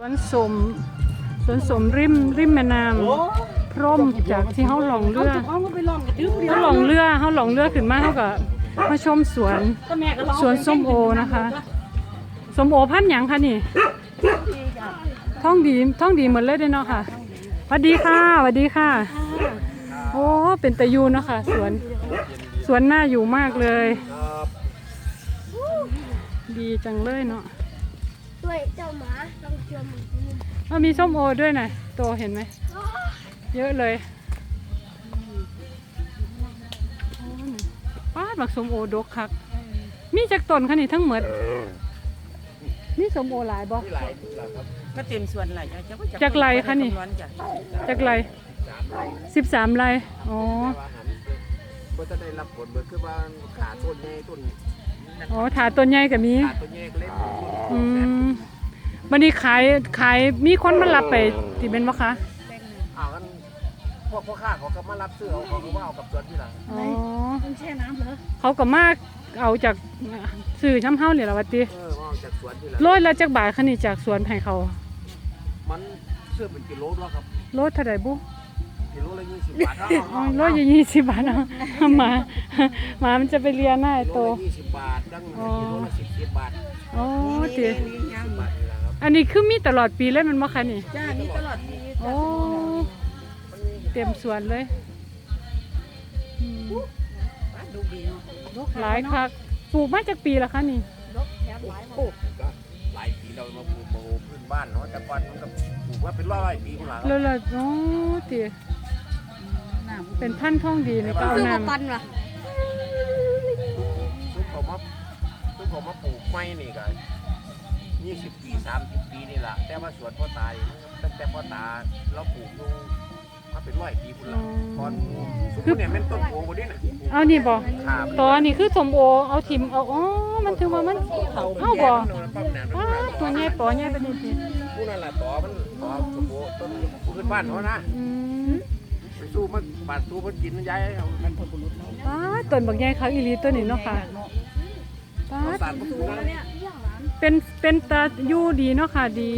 สวนสมสวนสมริมริมแม่น้ำพร่มจากที่เขาหลงเรือเอาไปลองกันดื้อเขาหลงเรือเขาหลงเรือขึ้นมาเขาก็มาชมสวนก็แม่ก็ลองสวนส้มโอนะคะส้มโอพันธุ์หยังคะนี่ท่องดีท่องดีหมดเลยเด้อเนาะค่ะสวัสดีค่ะสวัสดีค่ะ โอ้เป็นตะยูเนาะค่ะสวนสวนน่าอยู่มากเลย ดีจังเลยเนาะ ด้วยเจ้าหมาต้องเชื่อมมือนี่มันมีส้มโอด้วยนะโตเห็นไหม เยอะเลยโอ้นี่ป้าดบักส้มโอดกคัก มีจากต้นคะนี่ทั้งหมด มีส้มโอหลายบ่ก็เต็มส่วนไหลจ้ะเจ้าก็จะจากไรคะนี่ำวณจ้ะจากไรสิบสามไรอ๋อก็จะได้รับผลเบิดคือว่าขาต้นใหญ่ต้นอ๋อถาต้นใหญ่กับมีขาต้นใหญ่ก็เล็กอืม วันนี้ขายขายมีคนมารับไปที่เป็นบ่คะอ้าวกันพวกพ่อค้าเขาก็มารับซื้อเอาเขาก็ว่าเอากับสวนที่หลังอ๋อมันแช่น้ำเหรอเขาก็มาเอาจากสื่อช้ำเฮาเนี่ยละวัติเออว่าเอาจากสวนที่หลังโลดละจักบาทคะนี่จากสวนให้เขามันซื้อเป็นกิโลแล้วครับโลดเท่าไหร่บุกิโลละยี่สิบบาทอ๋อโลดยี่สิบบาทเอาเอาหมาหมามันจะไปเรียนหน้าไอ้กิโตโลละยี่สิบบาทดังกิโลละสิบสิบบาทอ๋อติย่างบาทนี่แหละครับ อันนี้คือมีตลอดปีเลยแมันบ่คะนี่ จ้านี่ตลอดปีโอ้ เต็มสวนเลยอืมดูดีเนาะหลายคักปลูกมาจากปีละคะนี่โอ้ก็หลายปีเรามาปลูกโมพื้นบ้านเนาะแต่ก่อนมันก็ปลูกว่าเป็นร้อยๆปีข้างหลังแล้วล่ะโอ้ติน้ำเป็นพันธุ์ทองดีนี่ก็เอาคือน้มาปันว่ะซุปเขามาซุปเขามาปลูกไม้นี่ก็ ยี่สิบปีสามสิบปีนี่แหละแต่ว่าสวนพ่อตายตั้งแต่พ่อตาเราปลูกอยู่มาเป็นร้อยปีพุ่นละตอนซุปเนี่ยเป็นต้นโพบ่ได้น่ะำเอานี่บ่ขาตอนนี้คือสมโอเอาทิมเอาอ๋อมันถึงว่ามันเอาบ่ปั๊บเนี่ยอ้าตัวใหญ่ปอใหญ่ปานนี้ติผู้นั่นล่ะต่อมันต่อสมโพต้นพื้นบ้านเขานะอืมไปสู้มันบาดสู้มันกินย้ายเอามันพอบุรุษเนาะป้าดต้นบักใหญ่คักอีหลีตัวนี้เนาะค่ะป้าเอาดสารมันสู้นะ เป็นเป็นตาอยู่ดีเนาะค่ะดี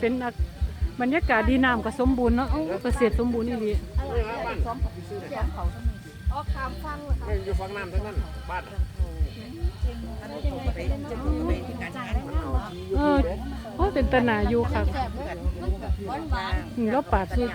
เป็นอักบรรยากาศดีน้ำก็สมบูรณ์เนาะเอ้าเกษตรสมบูรณ์อีหลีบ้านออกคำฟังเหรอคะไม่อยู่ฝั่งน้ำทั้งนั้นบ้านอันนี้จะไปจะไปที่การงานมันเอาเออโอ้เป็นตาหนาอยู่ค่ะ แสบเลยมันหวานหวาน อืมแล้วปาดสู้